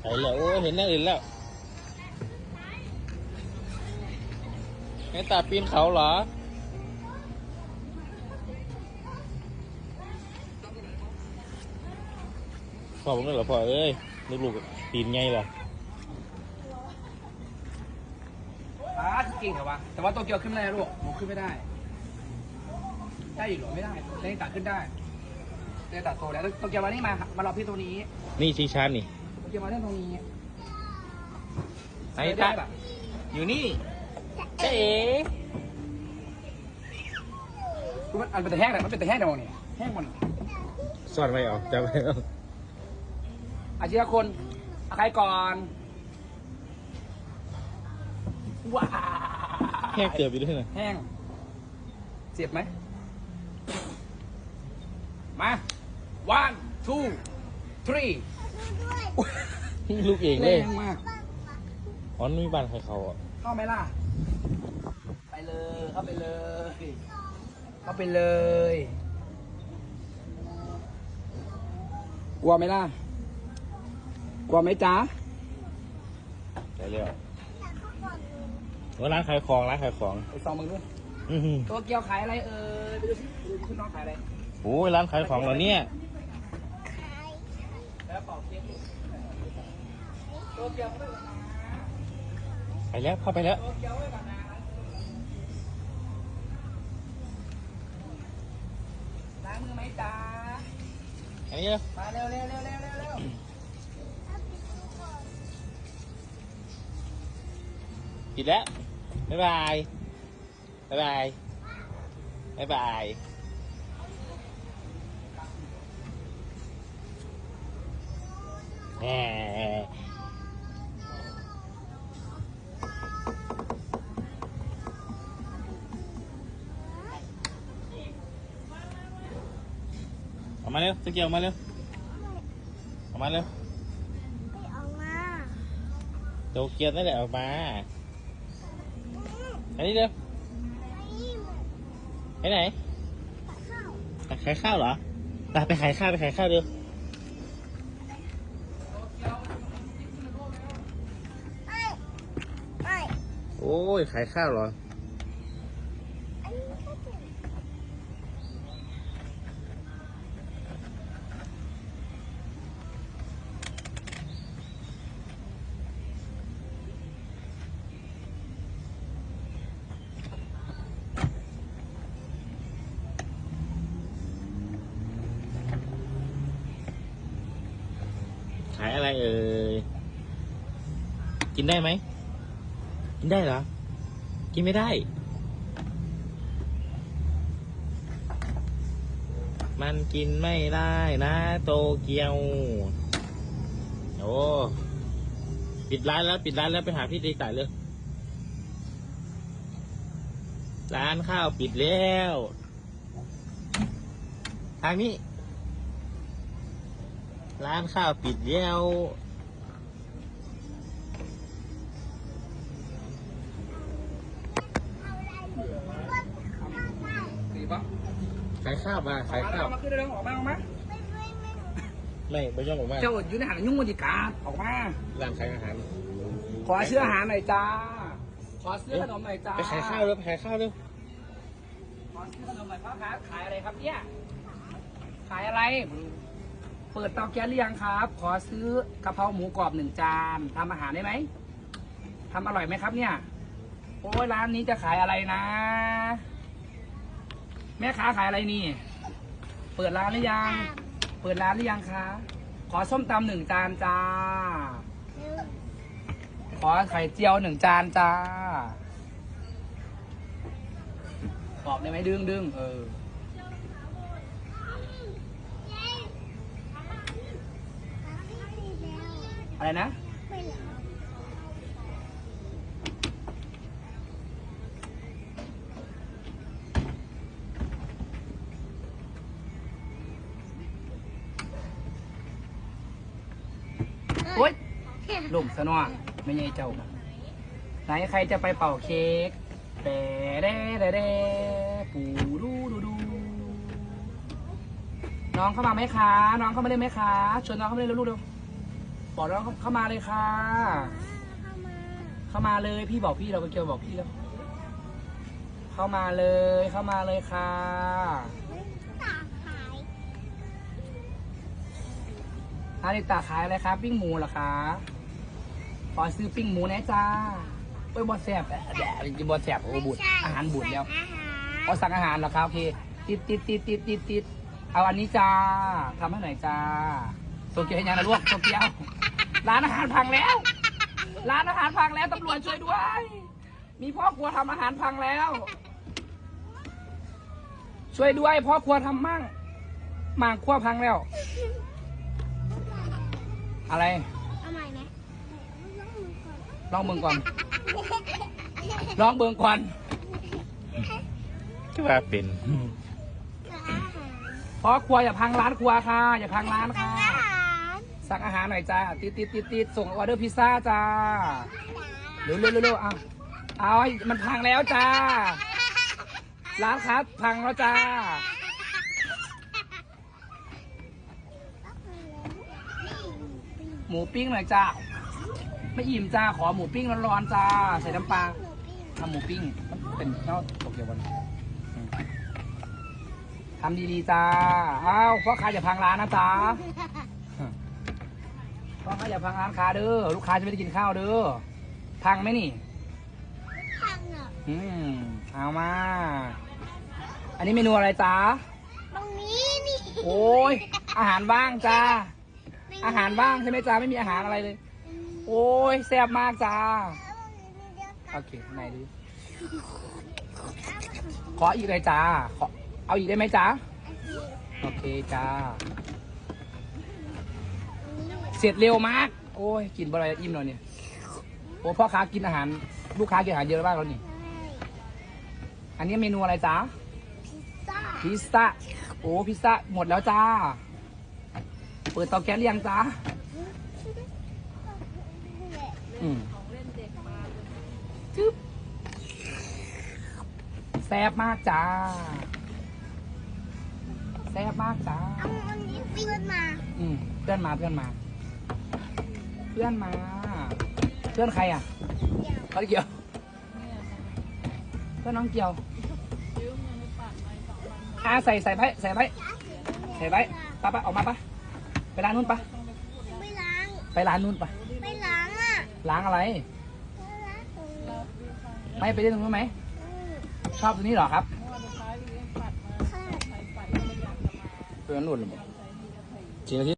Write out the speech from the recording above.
ไปแล้วโอ้เห็นหน้าอื่นแล้วไอ้ตาปีนเขาเหรอพ่อผมนั่นเหรอพ่อเอ้ยลูกๆปีนไงล่ะอ่าเก่งเหรอวะแต่ว่าโตเกียวขึ้นไม่ได้ลูกหนูขึ้นไม่ได้ ได้อีกเหรอไม่ได้เล่นตัดขึ้นได้เล่นตัดโตแล้วโตเกียวมานี่มา มารอพี่ตรงนี้ นี่ชิงช้านี่ โตเกียวมาเล่นตรงนี้ไอ้ได้ตาแบบอยู่นี่เจ๊มันอันเป็นแต่แห้งแต่มันเป็นแต่แห้งเดียวนี่แห้งหมดสอดไม่ออกจะไปเอาอาชีพคนเอาใครก่อนว้าแค่เกือบอยู่ด้วยนะแห้งเสียบไหมมา one two three ลูกเองแรเลยงมาก อ๋อนี่มีบ้านใครเขาอะเข้าไหมล่ะ ไปเลย เข้าไปเลย เข้าไปเลย กลัวไหมล่ะ กลัวไหมจ๊ะไปเร็วว่าร้านขายของร้านขายของไปซองมึงด้วยอื้อหือตัวเกียวขายอะไรเอ่ยไปดูสิไปดูคุณน้องขายอะไร โอ้ยร้านขายของเหรอเนี่ย แล้วเป่าเค้กตัวเกียว ไม่ก่อนนะไปแล้วเข้าไปแล้วตัวเกียวไม่ก่อนนะล้างมือไหมจ๊ะอันนี้เลยมาเร็วเร็วเร็วเร็วเร็วเร็วปิดแล้วบ๊ายบายบ๊ายบายบ๊ายบาย แหมเอามาเร็วสเกียวมาเร็วเอามาเร็วไม่ออกมาโตเกียวนั่นแหละออกมาอันนี้เร็วไม่ไปไหนเข้าไปขายข้าวเหรอไปไปขายข้าวไปขายข้าวเร็ว ไม่ไม่ โอ้ย ขายข้าวเหรอ ขายอะไรเอ่ย กินได้ไหม กินได้เหรอ กินไม่ได้ มันกินไม่ได้นะ โตเกียว โอ้ปิดร้านแล้วปิดร้านแล้วไปหาพี่ตีต่ายเลย ร้านข้าวปิดแล้ว ทางนี้ ร้านข้าวปิดแล้ว ดีปะ ขายข้าวมาขายข้าวเอามาขึ้นเร็วๆออกมาออกมาไม่ไม่ยอมบอกว่าเจ้าอยู่ในหางยุ่งมันดีการออกมาร้านขายอาหาร ขอซื้ออาหารหน่อยจ้า ขอซื้อขนมหน่อยจ้าไปขายข้าวเร็วไปขายข้าวเร็วขอซื้อขนมหน่อยพ่อค้าขายอะไรครับเนี่ย ขายอะไร เปิดเตาแก๊สหรือยังครับ ขอซื้อกะเพราหมูกรอบหนึ่งจานทำอาหารได้ไหมทำอร่อยไหมครับเนี่ย โอ้ยร้านนี้จะขายอะไรนะ แม่ค้าขายอะไรนี่ เปิดร้านหรือยัง เปิดร้านหรือยังคะ ขอส้มตำหนึ่งจานจ้า ขอไข่เจียวหนึ่งจานจ้าตอบได้ไหมดึงดึงเออ อะไรนะ ไม่เหรอ โอ๊ยล่มซะหน่อยไม่ใช่เจ้า ไหนใครจะไปเป่าเค้กแด่แด่แด่แด่ปูดูดูดู น้องเข้ามาไหมคะ น้องเข้ามาได้ไหมคะ ชวนน้องเข้ามาได้เร็วๆเร็วบอกน้องเข้ามาเลยค่ะ เข้ามาเข้ามาเลยพี่บอกพี่เราไปเกียวบอกพี่แล้ว เข้ามาเลย เข้ามาเลยค่ะ อาริตาขายอะไรครับปิ้งหมูเหรอคะขอซื้อปิ้งหมูแน่จ้าเอ้ยบอสแสบแดดกินบอสแสบโอ้บุญอาหารบุญแล้วอาหารเอาสั่งอาหารเหรอครับโอเคติดติดติดติดติดติดเอาอันนี้จ้าทำให้หน่อยจ้าโตเกียวให้ยังนะลูกโตเกียวร้านอาหารพังแล้ว ร้านอาหารพังแล้วตำรวจช่วยด้วย มีพ่อครัวทำอาหารพังแล้ว ช่วยด้วยพ่อครัวทำมั่งหมางครัวพังแล้ว อะไรเอาใหม่ไหมลองเบิ่งก่อนลองเบิ่งก่อนที่ว่าเป็นอาหารพ่อครัวอย่าพังร้านครัวค่ะ อย่าพังร้านค่ะอาหารสั่งอาหารหน่อยจ้าติดติดติดติดส่งออเดอร์พิซซ่าจ้าเร็วเร็วเร็วเร็วเอาเอาให้มันพังแล้วจ้า ร้านค้าพังแล้วจ้า หมูปิ้งหน่อยจ้าไม่อิ่มจ้าขอหมูปิ้งร้อนๆจ้าใส่น้ำปลาทำหมูปิ้งมันเป็นเนาะตกเกี่ยวกันอืมทำดีๆจ้าอ้าวพ่อค้าอย่าพังร้านนะจ้าพ่อค้าอย่าพังร้านค้าเด้อลูกค้าจะไม่ได้กินข้าวเด้อพังไหมนี่พังอะอืมเอามา อันนี้เมนูอะไรจ้าตรงนี้นี่โอ้ยอาหารว่างจ้า อาหารว่างใช่ไหมจ้าไม่มีอาหารอะไรเลย โอ้ยแซ่บมากจ้าโอเคไหนดิขออีกเลยจ้าขอเอาอีกได้ไหมจ้าโอเคจ้า เสร็จเร็วมาก โอ้ยกินบะไรอิ่มหน่อยเนี่ยโอ้พ่อค้ากินอาหาร ลูกค้ากินอาหารเยอะมากแล้วนี่อันนี้เมนูอะไรจ้าพิซซ่าพิซซ่าโอ้พิซซ่าหมดแล้วจ้า เปิดเตาแก๊สหรือยังจ้าอืมจึ๊บแซ่บมากจ้า แซ่บมากจ้า เอาอันนี้ปิ้งมาอืมเพื่อนมาเพื่อนมา เพื่อนมา เพื่อนใครอะเดี๋ยวเขาเกี่ยว เพื่อนน้องเกี่ยวอ่าใส่ใส่ไว้ใส่ไว้ใส่ไว้ปะปะออกมาปะ ไปร้านนู้นปะไม่ล้างไปร้านนู้นปะไม่ล้างอะล้างอะไรไม่ล้างตรงนี้ไม่ไปเล่นตรงนู้นไหมอืมชอบตรงนี้เหรอครับค่ะเพื่อนรุ่นหรือเปล่าจริงที่